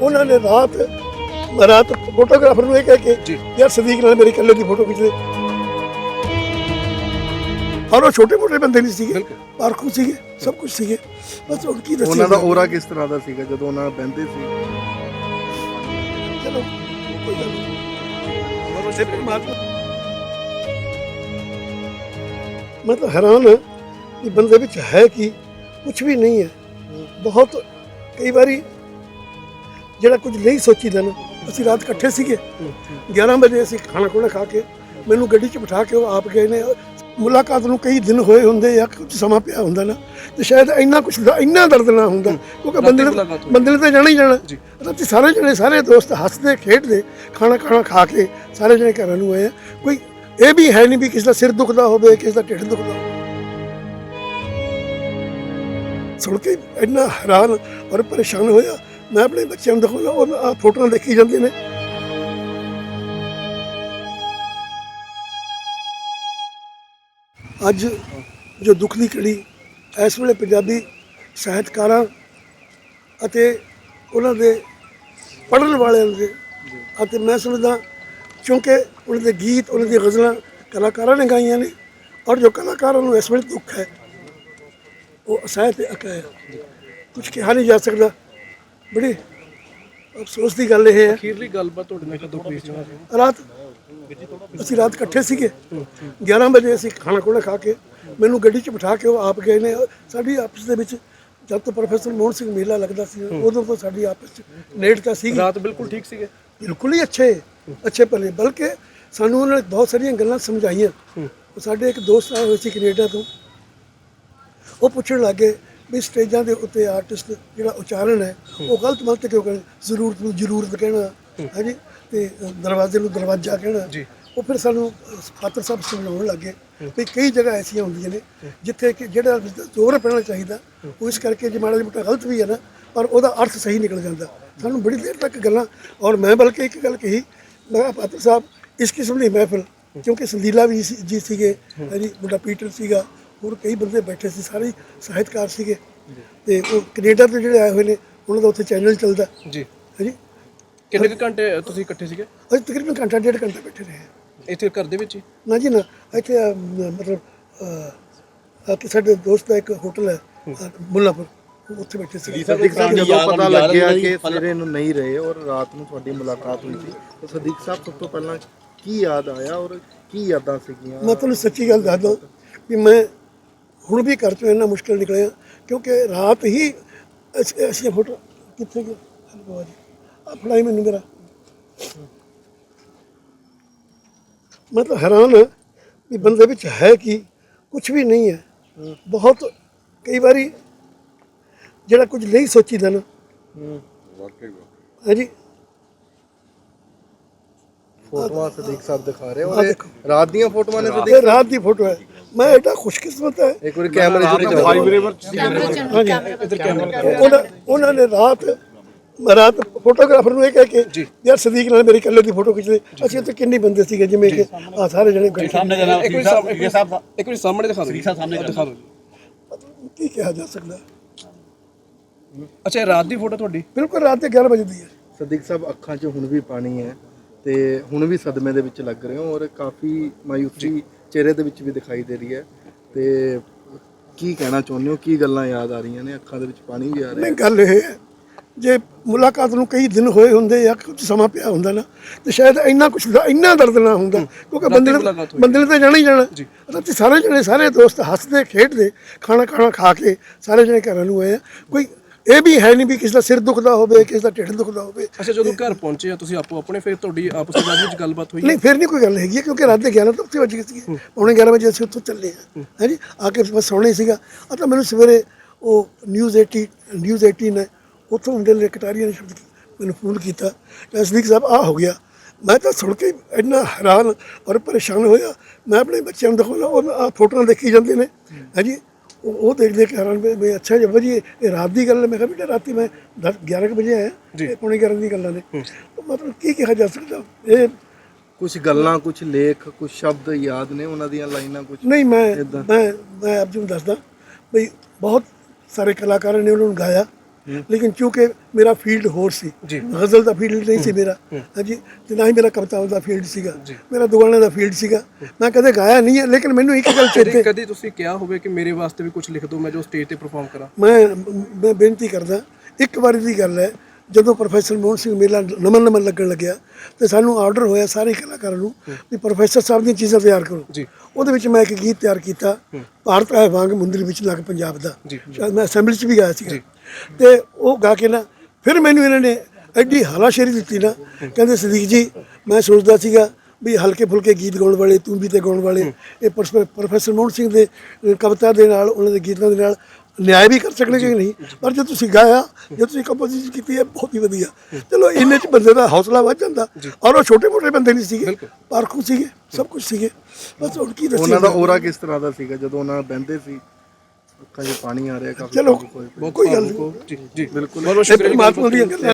ਉਹਨਾਂ ਨੇ ਰਾਤ ਰਾਤ ਫੋਟੋਗ੍ਰਾਫਰ ਨੂੰ ਇਹ ਕਹਿ ਕੇ ਜੀ। ਯਾਰ ਸਦੀਕ ਨਾਲ ਮੇਰੀ ਇਕੱਲੇ ਦੀ ਫੋਟੋ ਖਿੱਚ ਦੇ ਔਰ ਉਹ ਛੋਟੇ ਮੋਟੇ ਬੰਦੇ ਨਹੀਂ ਸੀਗੇ ਬਿਲਕੁਲ। ਪਾਰਖੂ ਸੀਗੇ ਸਭ ਕੁਝ ਸੀਗੇ ਬਸ ਹੁਣ ਕੀ ਦੱਸੀ ਉਹਨਾਂ ਦਾ ਔਰਾ ਕਿਸ ਤਰ੍ਹਾਂ ਦਾ ਸੀਗਾ ਜਦੋਂ ਉਹਨਾਂ ਨਾਲ ਬਹਿੰਦੇ ਸੀ ਚਲੋ ਕੋਈ ਗੱਲ ਨਹੀਂ ਪਰ ਉਸੇ ਪਰਮਾਤਮਾ ਮੈਂ ਤਾਂ ਹੈਰਾਨ ਹਾਂ ਕਿ ਬੰਦੇ ਵਿੱਚ ਹੈ ਕੀ ਕੁਝ ਵੀ ਨਹੀਂ ਹੈ ਬਹੁਤ ਕਈ ਵਾਰੀ ਜਿਹੜਾ ਕੁਝ ਨਹੀਂ ਸੋਚੀਦਾ ਨਾ ਅਸੀਂ ਰਾਤ ਇਕੱਠੇ ਸੀਗੇ। 11 ਵਜੇ ਅਸੀਂ ਖਾਣਾ ਖੁਣਾ ਖਾ ਕੇ ਮੈਨੂੰ ਗੱਡੀ 'ਚ ਬਿਠਾ ਕੇ ਉਹ ਆਪ ਗਏ ਨੇ। ਮੁਲਾਕਾਤ ਨੂੰ ਕਈ ਦਿਨ ਹੋਏ ਹੁੰਦੇ ਜਾਂ ਕੁਝ ਸਮਾਂ ਪਿਆ ਹੁੰਦਾ ਨਾ। ਤੇ ਸ਼ਾਇਦ ਇੰਨਾ ਕੁਝ ਇੰਨਾ ਦਰਦ ਨਾ ਹੁੰਦਾ। ਕਿਉਂਕਿ ਬੰਦੇ ਨੇ। ਬੰਦੇ ਨੇ ਤਾਂ ਜਾਣਾ ਹੀ ਜਾਣਾ। ਰਾਤੀ ਸਾਰੇ ਜਣੇ ਸਾਰੇ ਦੋਸਤ ਹੱਸਦੇ ਖੇਡਦੇ ਖਾਣਾ ਖਾਣਾ ਖਾ ਕੇ ਸਾਰੇ ਜਣੇ ਘਰਾਂ ਨੂੰ ਆਏ। ਕੋਈ ਇਹ ਵੀ ਹੈ ਨਹੀਂ ਵੀ ਕਿਸੇ ਦਾ ਸਿਰ ਦੁਖਦਾ ਹੋਵੇ ਕਿਸੇ ਦਾ ਢਿੱਡ ਦੁਖਦਾ ਹੋਵੇ। ਸੁਣ ਕੇ ਇੰਨਾ ਹੈਰਾਨ ਔਰ ਪਰੇਸ਼ਾਨ ਹੋਇਆ। ਮੈਂ ਆਪਣੇ ਬੱਚਿਆਂ ਨੂੰ ਦਿਖਾਉਣਾ ਉਹ ਫੋਟੋਆਂ ਦੇਖੀ ਜਾਂਦੇ ਨੇ। ਅੱਜ ਜੋ ਦੁੱਖ ਦੀ ਘੜੀ ਇਸ ਵੇਲੇ ਪੰਜਾਬੀ ਸਾਹਿਤਕਾਰਾਂ ਅਤੇ ਉਹਨਾਂ ਦੇ ਪੜ੍ਹਨ ਵਾਲਿਆਂ ਦੇ ਅਤੇ ਮੈਂ ਸਮਝਦਾ ਕਿਉਂਕਿ ਉਹਨਾਂ ਦੇ ਗੀਤ ਉਹਨਾਂ ਦੀਆਂ ਗਜ਼ਲਾਂ ਕਲਾਕਾਰਾਂ ਨੇ ਗਾਈਆਂ ਨੇ ਔਰ ਜੋ ਕਲਾਕਾਰਾਂ ਨੂੰ ਇਸ ਵੇਲੇ ਦੁੱਖ ਹੈ ਉਹ ਅਸਹਿ ਤੇ ਅਕਾ ਹੈ। ਕੁਝ ਕਿਹਾ ਨਹੀਂ ਜਾ ਸਕਦਾ। ਬੜੀ ਅਫਸੋਸ ਦੀ ਗੱਲ ਇਹ ਹੈ। ਅਖੀਰਲੀ ਗੱਲਬਾਤ ਤੁਹਾਡੇ ਨਾਲ ਕਦੋਂ ਪੇਸ਼ ਹੋਈ ਰਾਤ ਅਸੀਂ ਰਾਤ ਇਕੱਠੇ ਸੀਗੇ। 11 ਵਜੇ ਅਸੀਂ ਖਾਣਾ ਖੁਣਾ ਖਾ ਕੇ ਮੈਨੂੰ ਗੱਡੀ 'ਚ ਬਿਠਾ ਕੇ ਉਹ ਆਪ ਗਏ ਨੇ। ਸਾਡੀ ਆਪਸ ਦੇ ਵਿੱਚ ਜਦ ਤੋਂ ਪ੍ਰੋਫੈਸਰ ਮੋਹਨ ਸਿੰਘ ਮੇਲਾ ਲੱਗਦਾ ਸੀ ਉਦੋਂ ਤੋਂ ਸਾਡੀ ਆਪਸ 'ਚ ਨੇੜਤਾ ਸੀਗੀ। ਰਾਤ ਬਿਲਕੁਲ ਠੀਕ ਸੀਗੇ। ਬਿਲਕੁਲ ਹੀ ਅੱਛੇ ਅੱਛੇ ਭਲੇ ਬਲਕਿ ਸਾਨੂੰ ਉਹਨਾਂ ਨੇ ਬਹੁਤ ਸਾਰੀਆਂ ਗੱਲਾਂ ਸਮਝਾਈਆਂ। ਸਾਡੇ ਇੱਕ ਦੋਸਤ ਆਏ ਹੋਏ ਸੀ ਕੈਨੇਡਾ ਤੋਂ। ਉਹ ਪੁੱਛਣ ਲੱਗੇ ਵੀ ਸਟੇਜਾਂ ਦੇ ਉੱਤੇ ਆਰਟਿਸਟ ਜਿਹੜਾ ਉਚਾਰਨ ਹੈ ਉਹ ਗਲਤ ਮਲਤ ਕਿਉਂ ਕਹਿੰਦੇ ਜ਼ਰੂਰਤ ਨੂੰ ਜ਼ਰੂਰਤ ਕਹਿਣਾ ਹਾਂਜੀ ਤੇ ਦਰਵਾਜ਼ੇ ਨੂੰ ਦਰਵਾਜ਼ਾ ਕਹਿਣਾ। ਜੀ। ਉਹ ਫਿਰ ਸਾਨੂੰ ਫਾਤਰ ਸਾਹਿਬ ਸਮਝਾਉਣ ਲੱਗੇ ਵੀ ਕਈ ਜਗ੍ਹਾ ਐਸੀਆਂ ਹੁੰਦੀਆਂ ਨੇ ਜਿੱਥੇ ਕਿ ਜਿਹੜਾ ਜ਼ੋਰ ਪੈਣਾ ਚਾਹੀਦਾ ਉਹ ਇਸ ਕਰਕੇ ਜੇ ਮਾੜਾ ਜਿਹਾ ਗਲਤ ਵੀ ਹੈ ਨਾ ਪਰ ਉਹਦਾ ਅਰਥ ਸਹੀ ਨਿਕਲ ਜਾਂਦਾ। ਸਾਨੂੰ ਬੜੀ ਦੇਰ ਤੱਕ ਗੱਲਾਂ ਔਰ ਮੈਂ ਬਲਕਿ ਇੱਕ ਗੱਲ ਕਹੀ ਮੈਂ ਫਾਤਰ ਸਾਹਿਬ ਇਸ ਕਿਸਮ ਦੀ ਮਹਿਫਲ ਕਿਉਂਕਿ ਸੰਦੀਲਾ ਵੀ ਜੀ ਸੀਗੇ ਹਾਂਜੀ ਮੁੰਡਾ ਪੀਟਰ ਸੀਗਾ ਹੋਰ ਕਈ ਬੰਦੇ ਬੈਠੇ ਸੀ ਸਾਰੇ ਸਾਹਿਤਕਾਰ ਸੀਗੇ। ਤੇ ਉਹ ਕੈਨੇਡਾ ਤੋਂ ਜਿਹੜੇ ਆਏ ਹੋਏ ਨੇ ਉਹਨਾਂ ਦਾ ਉੱਥੇ ਚੈਨਲ ਚੱਲਦਾ। ਜੀ। ਹਾਂਜੀ? ਕਿੰਨੇ ਕੁ ਘੰਟੇ ਤੁਸੀਂ ਇਕੱਠੇ ਸੀਗੇ? ਅਸੀਂ ਤਕਰੀਬਨ ਘੰਟਾ ਡੇਢ ਘੰਟਾ ਬੈਠੇ ਰਹੇ ਇੱਥੇ ਘਰ ਦੇ ਵਿੱਚ ਹੀ? ਨਾ ਜੀ ਨਾ ਇੱਥੇ ਅਹ, ਮ- ਮਤਲਬ ਅਹ, ਅਹ, ਕਿ ਸਾਡੇ ਦੋਸਤ ਦਾ ਇੱਕ ਹੋਟਲ ਹੈ ਅਹ, ਮੁੱਲਾਪੁਰ ਉਹ ਉੱਥੇ ਬੈਠੇ ਸੀ ਸਦੀਕ ਸਾਹਿਬ ਜਦੋਂ ਪਤਾ ਲੱਗਿਆ ਕਿ ਸਵੇਰੇ ਨੂੰ ਨਹੀਂ ਰਹੇ ਔਰ ਰਾਤ ਨੂੰ ਤੁਹਾਡੀ ਮੁਲਾਕਾਤ ਹੋਈ ਸੀ ਤਾਂ ਸਦੀਕ ਸਾਹਿਬ ਸਭ ਤੋਂ ਪਹਿਲਾਂ ਕੀ ਯਾਦ ਆਇਆ ਔਰ ਕੀ ਯਾਦਾਂ ਸੀਗੀਆਂ? ਮੈਂ ਤੁਹਾਨੂੰ ਸੱਚੀ ਗੱਲ ਦੱਸਦਾ ਵੀ ਮੈਂ ਹੁਣ ਵੀ ਘਰ ਚੋਂ ਇੰਨਾ ਮੁਸ਼ਕਿਲ ਨਿਕਲਿਆ ਕਿਉਂਕਿ ਰਾਤ ਹੀ ਅਸੀਂ ਅਸੀਂ ਫੋਟੋ ਕਿੱਥੇ ਗਏ? ਹਲਵਾ ਜੀ। ਆ ਫੜਾਈ ਮੈਨੂੰ ਮੇਰਾ। ਮੈਂ ਤਾਂ ਹੈਰਾਨ ਹਾਂ ਵੀ ਬੰਦੇ ਵਿੱਚ ਹੈ ਕੀ ਕੁਝ ਵੀ ਨਹੀਂ ਹੈ। ਬਹੁਤ ਕਈ ਵਾਰੀ ਜਿਹੜਾ ਕੁਝ ਨਹੀਂ ਸੋਚੀਦਾ ਨਾ। ਹੈ ਜੀ ਫੋਟੋਆਂ ਸਦੀਕ ਸਾਹਿਬ ਦਿਖਾ ਰਹੇ ਦੇਖੋ। ਰਾਤ ਦੀਆਂ ਫੋਟੋਆਂ ਨੇ ਸਦੀਕ ਰਾਤ ਦੀ ਫੋਟੋ ਹੈ। ਮੈਂ ਐਡਾ ਖੁਸ਼ਕਿਸਮਤ ਹੈ। ਇੱਕ ਵਾਰੀ ਕੈਮਰੇ ਜਾਓ। ਉਹਨਾਂ ਉਹਨਾਂ ਨੇ ਰਾਤ ਰਾਤ ਫੋਟੋਗ੍ਰਾਫਰ ਨੂੰ ਇਹ ਕਹਿ ਕੇ ਯਾਰ ਸਦੀਕ ਨਾਲ ਮੇਰੀ ਇਕੱਲੇ ਦੀ ਫੋਟੋ ਖਿੱਚ ਦੇ। ਅਸੀਂ ਉੱਥੇ ਕਿੰਨੇ ਬੰਦੇ ਸੀਗੇ ਜਿਵੇਂ ਕਿ ਆ ਸਾਰੇ ਜਣੇ ਇੱਕ ਵਾਰੀ ਸਾਹਮਣੇ ਇੱਕ ਵਾਰੀ ਸਾਹਮਣੇ ਦਿਖਾ ਦਿਓ ਸਾਹਮਣੇ ਦਿਖਾ ਦਿਓ ਕੀ ਕਿਹਾ ਜਾ ਸਕਦਾ? ਅੱਛਾ ਰਾਤ ਦੀ ਫੋਟੋ ਤੁਹਾਡੀ? ਬਿਲਕੁਲ ਰਾਤ ਦੇ 11 ਵਜੇ ਦੀ ਹੈ। ਸਦੀਕ ਸਾਹਿਬ ਅੱਖਾਂ 'ਚ ਹੁਣ ਵੀ ਪਾਣੀ ਹੈ ਤੇ ਹੁਣ ਵੀ ਸਦਮੇ ਦੇ ਵਿੱਚ ਲੱਗ ਰਹੇ ਹੋ ਔਰ ਕਾਫੀ ਮਾਯੂਸੀ ਚਿਹਰੇ ਦੇ ਵਿੱਚ ਵੀ ਦਿਖਾਈ ਦੇ ਰਹੀ ਹੈ ਤੇ ਕੀ ਕਹਿਣਾ ਚਾਹੁੰਦੇ ਹੋ? ਕੀ ਗੱਲਾਂ ਯਾਦ ਆ ਰਹੀਆਂ ਨੇ? ਅੱਖਾਂ ਦੇ ਵਿੱਚ ਪਾਣੀ ਵੀ ਆ ਰਿਹਾ ਨਹੀਂ ਗੱਲ ਇਹ ਹੈ ਜੇ ਮੁਲਾਕਾਤ ਨੂੰ ਕਈ ਦਿਨ ਹੋਏ ਹੁੰਦੇ ਜਾਂ ਕੁਝ ਸਮਾਂ ਪਿਆ ਹੁੰਦਾ ਨਾ ਤੇ ਸ਼ਾਇਦ ਇੰਨਾ ਕੁਝ ਇੰਨਾ ਦਰਦ ਨਾ ਹੁੰਦਾ ਕਿਉਂਕਿ ਬੰਦੇ ਨੇ। ਬੰਦੇ ਨੇ ਤਾਂ ਜਾਣਾ ਹੀ ਜਾਣਾ। ਰਾਤੀ ਸਾਰੇ ਜਣੇ ਸਾਰੇ ਦੋਸਤ ਹੱਸਦੇ ਖੇਡਦੇ ਖਾਣਾ ਖਾਣਾ ਖਾ ਕੇ ਸਾਰੇ ਜਣੇ ਘਰਾਂ ਨੂੰ ਆਏ ਆ। ਕੋਈ ਇਹ ਵੀ ਹੈ ਨਹੀਂ ਵੀ ਕਿਸੇ ਦਾ ਸਿਰ ਦੁਖਦਾ ਹੋਵੇ ਕਿਸੇ ਦਾ ਢਿੱਡ ਦੁਖਦਾ ਹੋਵੇ। ਅੱਛਾ ਜਦੋਂ ਘਰ ਪਹੁੰਚੇ ਆ ਤੁਸੀਂ ਆਪੋ ਆਪਣੇ ਫਿਰ ਤੁਹਾਡੀ ਆਪਸ ਵਿੱਚ ਵਿੱਚ ਗੱਲਬਾਤ ਹੋਈ ਨਹੀਂ ਫਿਰ ਨਹੀਂ ਕੋਈ ਗੱਲ ਹੈਗੀ ਕਿਉਂਕਿ ਰਾਤ ਦੇ 11 ਤੋਂ ਉੱਥੇ ਵੱਜ ਗਏ ਸੀ ਪੌਣੇ 11 ਵਜੇ ਅਸੀਂ ਉੱਥੋਂ ਚੱਲੇ ਹਾਂ। ਹਾਂਜੀ ਆ ਕੇ ਬਸ ਸੌਣਾ ਹੀ ਸੀਗਾ। ਆ ਤਾਂ ਮੈਨੂੰ ਸਵੇਰੇ ਉਹ ਨਿਊਜ਼ 80 ਨਿਊਜ਼ 18 ਹੈ ਉੱਥੋਂ ਮੁੰਡੇ ਨੇ ਕਟਾਰੀਆ ਨੇ ਸ਼ਬਦ ਮੈਨੂੰ ਫੋਨ ਕੀਤਾ। ਕਿ ਅਸਦੀਕ ਸਾਹਿਬ ਆ ਹੋ ਗਿਆ। ਮੈਂ ਤਾਂ ਸੁਣ ਕੇ ਇੰਨਾ ਹੈਰਾਨ ਔਰ ਪਰੇਸ਼ਾਨ ਹੋਇਆ। ਮੈਂ ਆਪਣੇ ਬੱਚਿਆਂ ਨੂੰ ਦਿਖਾਉਣਾ ਉਹ ਆ ਫੋਟੋਆਂ ਦੇਖੀ ਜਾਂਦੇ ਨੇ। ਹਾਂਜੀ ਉਹ ਦੇਖ ਦੇਖ ਹੈਰਾਨ ਵੀ ਵੀ ਅੱਛਾ ਜੀ ਜੀ ਇਹ ਰਾਤ ਦੀ ਗੱਲ ਹੈ। ਮੈਂ ਕਿਹਾ ਬੇਟਾ ਰਾਤੀ ਮੈਂ 10 11 ਕੁ ਵਜੇ ਆਇਆ ਇਹ ਪੌਣੇ 11 ਦੀ ਗੱਲਾਂ ਨੇ। ਤਾਂ ਮਤਲਬ ਕੀ ਕਿਹਾ ਜਾ ਸਕਦਾ? ਇਹ ਕੁਝ ਗੱਲਾਂ ਕੁਝ ਲੇਖ ਕੁਝ ਸ਼ਬਦ ਯਾਦ ਨੇ ਉਹਨਾਂ ਦੀਆਂ ਲਾਈਨਾਂ ਕੁਝ ਨਹੀਂ ਮੈਂ ਮੈਂ ਮੈਂ ਆਪ ਜੀ ਨੂੰ ਦੱਸਦਾ। ਬਈ ਬਹੁਤ ਸਾਰੇ ਕਲਾਕਾਰਾਂ ਨੇ ਉਹਨਾਂ ਨੂੰ ਗਾਇਆ। ਲੇਕਿਨ ਕਿਉਂਕਿ ਮੇਰਾ ਫੀਲਡ ਹੋਰ ਸੀ। ਗਜ਼ਲ ਦਾ ਫੀਲਡ ਨਹੀਂ ਸੀ ਮੇਰਾ। ਹਾਂਜੀ ਤੇ ਨਾ ਹੀ ਮੇਰਾ ਕਵਿਤਾਵਾਂ ਦਾ ਫੀਲਡ ਸੀਗਾ ਮੇਰਾ ਦੁਗਾਣੇ ਦਾ ਫੀਲਡ ਸੀਗਾ। ਮੈਂ ਕਦੇ ਗਾਇਆ ਨਹੀਂ ਹੈ ਲੇਕਿਨ ਮੈਨੂੰ ਇੱਕ ਗੱਲ ਚੇਤੇ ਕਦੀ ਤੁਸੀਂ ਕਿਹਾ ਹੋਵੇ ਕਿ ਮੇਰੇ ਵਾਸਤੇ ਵੀ ਕੁਝ ਲਿਖ ਦਿਓ ਮੈਂ ਜੋ ਸਟੇਜ ਤੇ ਪਰਫਾਰਮ ਕਰਾਂ। ਮੈਂ ਮੈਂ ਬੇਨਤੀ ਕਰਦਾ ਇੱਕ ਵਾਰੀ ਦੀ ਗੱਲ ਹੈ ਜਦੋਂ ਪ੍ਰੋਫੈਸਰ ਮੋਹਨ ਸਿੰਘ ਮੇਲਾ ਨਮਨ ਨਮਨ ਲੱਗਣ ਲੱਗਿਆ ਤੇ ਸਾਨੂੰ ਆਰਡਰ ਹੋਇਆ ਸਾਰੇ ਕਲਾਕਾਰਾਂ ਨੂੰ ਵੀ ਪ੍ਰੋਫੈਸਰ ਸਾਹਿਬ ਦੀਆਂ ਚੀਜ਼ਾਂ ਤਿਆਰ ਕਰੋ। ਜੀ। ਉਹਦੇ ਵਿੱਚ ਮੈਂ ਇੱਕ ਗੀਤ ਤਿਆਰ ਕੀਤਾ ਭਾਰਤ ਹੈ ਵਾਂਗ ਮੁੰਦਰੀ ਵਿੱਚ ਲੱਗ ਪੰਜਾਬ ਦਾ। ਸ਼ਾਇਦ ਮੈਂ ਅਸੈਂਬਲੀ 'ਚ ਵੀ ਗਾਇਆ ਸੀ ਤੇ ਉਹ ਗਾ ਕੇ ਨਾ ਫਿਰ ਮੈਨੂੰ ਇਹਨਾਂ ਨੇ ਐਡੀ ਹਲਾਸ਼ੇਰੀ ਦਿੱਤੀ ਨਾ ਕਹਿੰਦੇ ਸਦੀਕ ਜੀ ਮੈਂ ਸੋਚਦਾ ਸੀਗਾ ਵੀ ਹਲਕੇ ਫੁਲਕੇ ਗੀਤ ਗਾਉਣ ਵਾਲੇ ਤੂੰ ਵੀ ਤੇ ਗਾਉਣ ਵਾਲੇ ਇਹ ਪ੍ਰੋਫੈ- ਪ੍ਰੋਫੈਸਰ ਮੋਹਨ ਸਿੰਘ ਦੇ ਕਵਿਤਾ ਦੇ ਨਾਲ ਉਹਨਾਂ ਦੇ ਗੀਤਾਂ ਦੇ ਨਾਲ ਨਿਆਂ ਵੀ ਕਰ ਸਕਣਗੇ ਕਿ ਨਹੀਂ? ਪਰ ਜੇ ਤੁਸੀਂ ਗਾਇਆ ਜੇ ਤੁਸੀਂ ਕੰਪੋਜੀਸ਼ਨ ਕੀਤੀ ਹੈ ਬਹੁਤ ਹੀ ਵਧੀਆ। ਚਲੋ ਇੰਨੇ ਚ ਬੰਦੇ ਦਾ ਹੌਸਲਾ ਵੱਧ ਜਾਂਦਾ ਔਰ ਉਹ ਛੋਟੇ ਮੋਟੇ ਬੰਦੇ ਨਹੀਂ ਸੀਗੇ। ਪਾਰਖੂ ਸੀਗੇ ਸਭ ਕੁਝ ਸੀਗੇ। ਬਸ ਹੁਣ ਕੀ ਦੱਸੀਏ ਉਹਨਾਂ ਦਾ ਔਰਾ ਕਿਸ ਤਰ੍ਹਾਂ ਦਾ ਸੀਗਾ? ਜਦੋਂ ਉਹਨਾਂ ਬਹਿੰਦੇ ਸੀ ਅੱਖਾਂ 'ਚ ਪਾਣੀ ਆ ਰਿਹਾ ਕਾਫੀ ਚਲੋ ਕੋਈ ਗੱਲ ਭਾਵੁਕ ਹੋ। ਜੀ ਜੀ ਬਿਲਕੁਲ। ਬਹੁਤ ਸ਼ੁਕਰੀਆ। ਪਰਮਾਤਮਾ ਦੀਆਂ ਗੱਲਾਂ